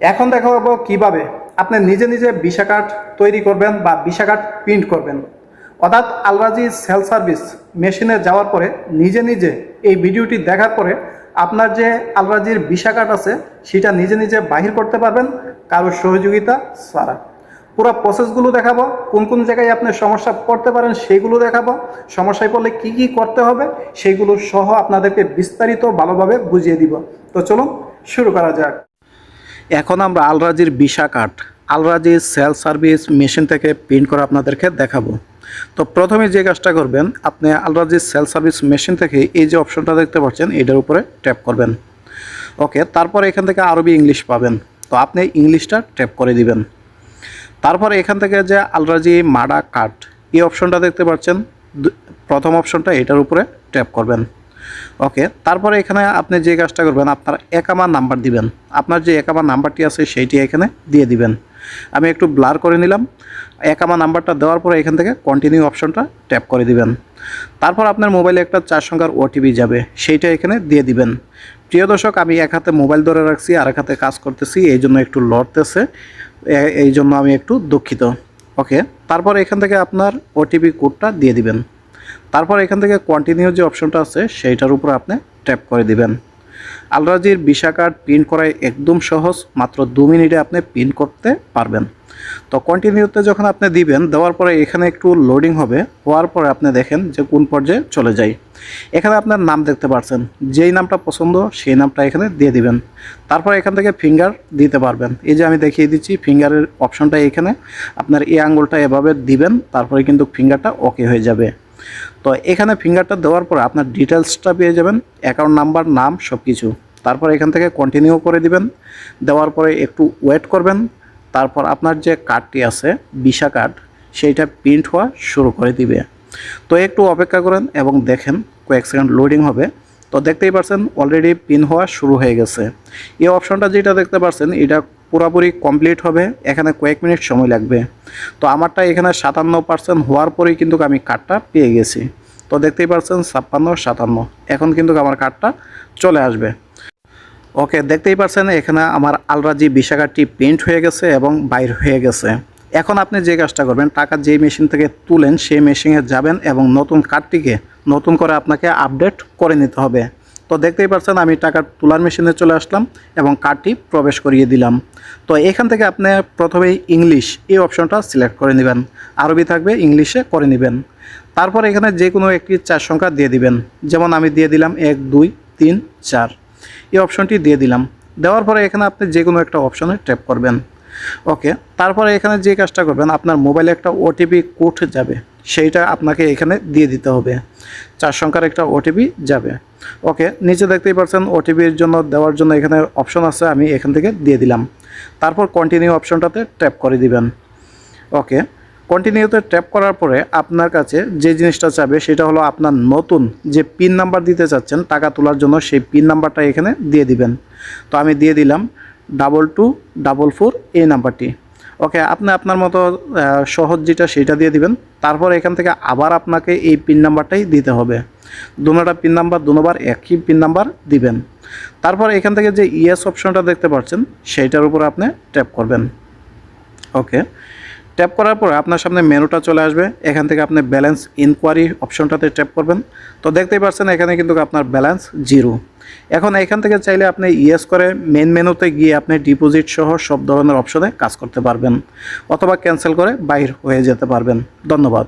এখন দেখা দেখাবো কীভাবে আপনি নিজে নিজে ভিসা তৈরি করবেন বা ভিসা প্রিন্ট করবেন। অর্থাৎ আলরাজি সেল সার্ভিস মেশিনে যাওয়ার পরে নিজে নিজে এই ভিডিওটি দেখার পরে আপনার যে আলরাজির ভিসা আছে, সেটা নিজে নিজে বাহির করতে পারবেন কারোর সহযোগিতা ছাড়া। পুরো প্রসেসগুলো দেখাবো, কোন কোন জায়গায় আপনি সমস্যা পড়তে পারেন সেইগুলো দেখাবো, সমস্যায় পড়লে কি কি করতে হবে সেইগুলো সহ আপনাদেরকে বিস্তারিত ভালোভাবে বুঝিয়ে দিব। তো চলুন শুরু করা যাক। এখন আমরা আলরাজির ভিসা কার্ড আলরাজির সেল সার্ভিস মেশিন থেকে প্রিন্ট করে আপনাদেরকে দেখাবো। তো প্রথমে যে কাজটা করবেন, আপনি আলরাজির সেল সার্ভিস মেশিন থেকে এই যে অপশনটা দেখতে পাচ্ছেন, এটার উপরে ট্যাপ করবেন। ওকে, তারপরে এখান থেকে আরবি ইংলিশ পাবেন। তো আপনি ইংলিশটা ট্যাপ করে দিবেন। তারপর এখান থেকে যে আলরাজি মাডা কাট এই অপশনটা দেখতে পাচ্ছেন প্রথম অপশনটা এটার উপরে ট্যাপ করবেন। ওকে, তারপরে এখানে আপনি যে কাজটা করবেন, আপনার একামার নাম্বার দিবেন। আপনার যে একামার নাম্বারটি আছে, সেইটি এখানে দিয়ে দিবেন। আমি একটু ব্লার করে নিলাম। একামা নাম্বারটা দেওয়ার পরে এখান থেকে কন্টিনিউ অপশনটা ট্যাপ করে দিবেন। তারপর আপনার মোবাইলে একটা চার সংখ্যার ওটিপি যাবে, সেইটা এখানে দিয়ে দিবেন। প্রিয় দর্শক, আমি এক হাতে মোবাইল ধরে রাখছি আর এক হাতে কাজ করতেছি, এই জন্য একটু লড়তেছে এই জন্য আমি একটু দুঃখিত। ওকে, তারপর এখান থেকে আপনার ওটিপি কোডটা দিয়ে দিবেন। তারপর এখান থেকে কন্টিনিউ যে অপশনটা আছে, সেইটার উপর আপনি ট্যাপ করে দিবেন। আলরাজির ভিসা কার্ড প্রিন্ট করায় একদম সহজ, মাত্র দু মিনিটে আপনি প্রিন্ট করতে পারবেন। তো কন্টিনিউতে যখন আপনি দিবেন, দেওয়ার পরে এখানে একটু লোডিং হবে, হওয়ার পরে আপনি দেখেন যে কোন পর্যায়ে চলে যায়। এখানে আপনার নাম দেখতে পাচ্ছেন যেই নামটা পছন্দ সেই নামটা এখানে দিয়ে দিবেন। তারপর এখান থেকে ফিঙ্গার দিতে পারবেন। এই যে আমি দেখিয়ে দিচ্ছি ফিঙ্গারের অপশনটা এখানে। আপনার এই আঙ্গুলটা এভাবে দিবেন, তারপরে কিন্তু ফিঙ্গারটা ওকে হয়ে যাবে। তো এখানে ফিঙ্গারটা দেওয়ার পর আপনার ডিটেলসটা পেয়ে যাবেন অ্যাকাউন্ট নাম্বার নাম সব কিছু তারপর এখান থেকে কন্টিনিউ করে দিবেন, দেওয়ার পরে একটু ওয়েট করবেন, তারপর আপনার যে কার্ডটি আছে ভিসা কার্ড সেইটা প্রিন্ট হওয়া শুরু করে দিবে। তো একটু অপেক্ষা করেন এবং দেখেন, কয়েক সেকেন্ড লোডিং হবে। তো দেখতেই পাচ্ছেন অলরেডি পিন হওয়া শুরু হয়ে গেছে। এই অপশনটা যেটা দেখতে পাচ্ছেন এটা পুরোপুরি কমপ্লিট হবে, এখানে কয়েক মিনিট সময় লাগবে। তো আমারটা এখানে সাতান্ন পার্সেন্ট হওয়ার পরেই কিন্তু আমি কার্ডটা পেয়ে গেছি। তো দেখতেই পাচ্ছেন, ছাপ্পান্ন, সাতান্ন। এখন কিন্তু আমার কার্ডটা চলে আসবে। ওকে, দেখতেই পাচ্ছেন, এখানে আমার আলরাজি কার্ডটি প্রিন্ট হয়ে গেছে এবং বাইর হয়ে গেছে। এখন আপনি যে কাজটা করবেন, টাকা যেই মেশিন থেকে তুলেন, সেই মেশিনে যাবেন এবং নতুন কার্ডটিকে নতুন করে আপনাকে আপডেট করে নিতে হবে। তো দেখতেই পাচ্ছেন আমি টাকা তোলার মেশিনে চলে আসলাম এবং কার্ডটি প্রবেশ করিয়ে দিলাম। তো এখান থেকে আপনি প্রথমেই ইংলিশ এই অপশনটা সিলেক্ট করে নেবেন। আরবি থাকবে, ইংলিশে করে নেবেন। তারপর এখানে যে কোনো একটি চার সংখ্যা দিয়ে দিবেন। যেমন আমি দিয়ে দিলাম এক, দুই, তিন, চার। এই অপশনটি দিয়ে দিলাম। দেওয়ার পরে এখানে আপনি যে কোনো একটা অপশনে ট্যাপ করবেন। ওকে, তারপরে এখানে যে কাজটা করবেন, আপনার মোবাইলে একটা ওটিপি কোড যাবে। সেইটা আপনাকে এখানে দিয়ে দিতে হবে। চার সংখ্যার একটা ওটিপি যাবে। ওকে, নিচে দেখতেই পাচ্ছেন ওটিপির জন্য দেওয়ার জন্য এখানে অপশন আছে, আমি এখান থেকে দিয়ে দিলাম। তারপর কন্টিনিউ অপশনটাতে ট্যাপ করে দিবেন। ওকে কন্টিনিউতে ট্যাপ করার পরে আপনার কাছে যে জিনিসটা চাবে সেটা হলো আপনার নতুন যে পিন নাম্বার দিতে চাচ্ছেন, টাকা তোলার জন্য সেই পিন নাম্বারটা এখানে দিয়ে দিবেন। তো আমি দিয়ে দিলাম ডাবল টু ডাবল ফোর এই নাম্বারটি ওকে আপনি আপনার মতো সহজ যেটা সেটা দিয়ে দিবেন। তারপর এখান থেকে আবার আপনাকে এই পিন নাম্বারটাই দিতে হবে। দুনোটা পিন নাম্বার দুনোবার একই পিন নাম্বার দিবেন। তারপর এখান থেকে যে ইয়েস অপশনটা দেখতে পাচ্ছেন, সেইটার উপর আপনি ট্যাপ করবেন। ওকে ট্যাপ করার পরে আপনার সামনে মেনুটা চলে আসবে। এখান থেকে আপনি ব্যালেন্স ইনকোয়ারি অপশনটাতে ট্যাপ করবেন। তো দেখতেই পাচ্ছেন, এখানে কিন্তু আপনার ব্যালেন্স জিরো এখন এখান থেকে চাইলে আপনি ইয়েস করে মেন মেনুতে গিয়ে আপনি ডিপোজিট সহ সব ধরনের অপশনে কাজ করতে পারবেন, অথবা ক্যান্সেল করে বাইর হয়ে যেতে পারবেন। ধন্যবাদ।